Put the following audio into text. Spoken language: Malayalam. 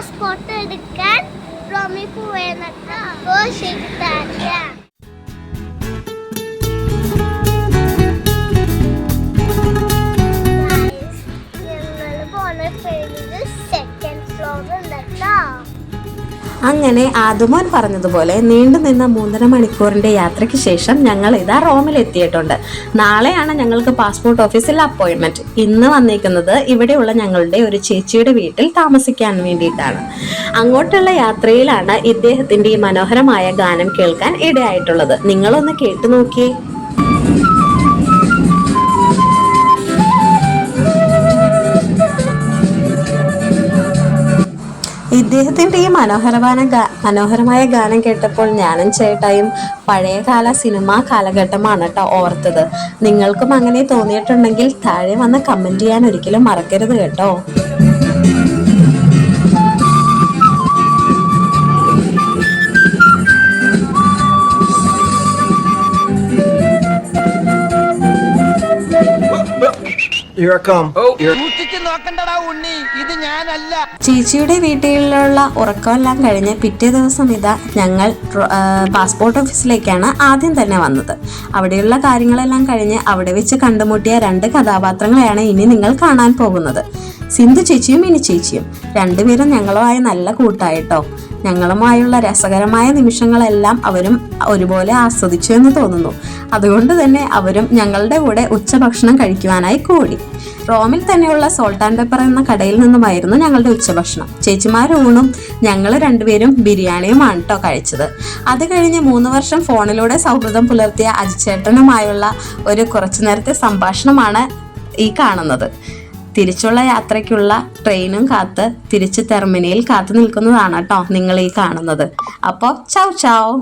പാസ്പോർട്ട് എടുക്കാൻ റോമി പോയെന്നിട്ട് ഓ ശരി അങ്ങനെ ആദുമോൻ പറഞ്ഞതുപോലെ നീണ്ടു നിന്ന മൂന്നര മണിക്കൂറിന്റെ യാത്രയ്ക്ക് ശേഷം ഞങ്ങൾ ഇതാ റോമിൽ എത്തിയിട്ടുണ്ട്. നാളെയാണ് ഞങ്ങൾക്ക് പാസ്പോർട്ട് ഓഫീസിൽ അപ്പോയിന്റ്മെന്റ് ഇന്ന് വന്നിരിക്കുന്നത് ഇവിടെയുള്ള ഞങ്ങളുടെ ഒരു ചേച്ചിയുടെ വീട്ടിൽ താമസിക്കാൻ വേണ്ടിയിട്ടാണ്. അങ്ങോട്ടുള്ള യാത്രയിലാണ് ഇദ്ദേഹത്തിന്റെ ഈ മനോഹരമായ ഗാനം കേൾക്കാൻ ഇടയായിട്ടുള്ളത്. നിങ്ങളൊന്ന് കേട്ടു നോക്കിയേ. ഇദ്ദേഹത്തിന്റെ ഈ മനോഹരമായ മനോഹരമായ ഗാനം കേട്ടപ്പോൾ ഞാനും ചേട്ടായും പഴയകാല സിനിമാ കാലഘട്ടമാണ് കേട്ടോ ഓർത്തത്. നിങ്ങൾക്കും അങ്ങനെ തോന്നിയിട്ടുണ്ടെങ്കിൽ താഴെ വന്ന് കമന്റ് ചെയ്യാൻ ഒരിക്കലും മറക്കരുത് കേട്ടോ. Oh, here. നോക്കണ്ടടാ ഉണ്ണി. ഇത് ഞാനല്ല. ചേച്ചിയുടെ വീട്ടിലുള്ള ഉറക്കമെല്ലാം കഴിഞ്ഞ് പിറ്റേ ദിവസം ഇതാ ഞങ്ങൾ പാസ്പോർട്ട് ഓഫീസിലേക്കാണ് ആദ്യം തന്നെ വന്നത്. അവിടെയുള്ള കാര്യങ്ങളെല്ലാം കഴിഞ്ഞ് അവിടെ വെച്ച് കണ്ടുമുട്ടിയ രണ്ട് കഥാപാത്രങ്ങളെയാണ് ഇനി നിങ്ങൾ കാണാൻ പോകുന്നത്. സിന്ധു ചേച്ചിയും ഇനി ചേച്ചിയും. രണ്ടുപേരും ഞങ്ങളുമായി നല്ല കൂട്ടായിട്ടോ. ഞങ്ങളുമായുള്ള രസകരമായ നിമിഷങ്ങളെല്ലാം അവരും ഒരുപോലെ ആസ്വദിച്ചു എന്ന് തോന്നുന്നു. അതുകൊണ്ട് തന്നെ അവരും ഞങ്ങളുടെ കൂടെ ഉച്ചഭക്ഷണം കഴിക്കുവാനായി കൂടി. റോമിൽ തന്നെയുള്ള സോൾട്ട് ആൻഡ് പെപ്പർ എന്ന കടയിൽ നിന്നുമായിരുന്നു ഞങ്ങളുടെ ഉച്ചഭക്ഷണം. ചേച്ചിമാർ ഊണും ഞങ്ങൾ രണ്ടുപേരും ബിരിയാണിയുമാണ് കേട്ടോ കഴിച്ചത്. അത് കഴിഞ്ഞ് മൂന്ന് വർഷം ഫോണിലൂടെ സൗഹൃദം പുലർത്തിയ അജിച്ചേട്ടനുമായുള്ള ഒരു കുറച്ചു നേരത്തെ സംഭാഷണമാണ് ഈ കാണുന്നത്. തിരിച്ചുള്ള യാത്രയ്ക്കുള്ള ട്രെയിനും കാത്ത് തിരിച്ച് ടെർമിനയിൽ കാത്തു നിൽക്കുന്നതാണ് കേട്ടോ നിങ്ങൾ ഈ കാണുന്നത്. അപ്പോൾ ചൗ ചൗ.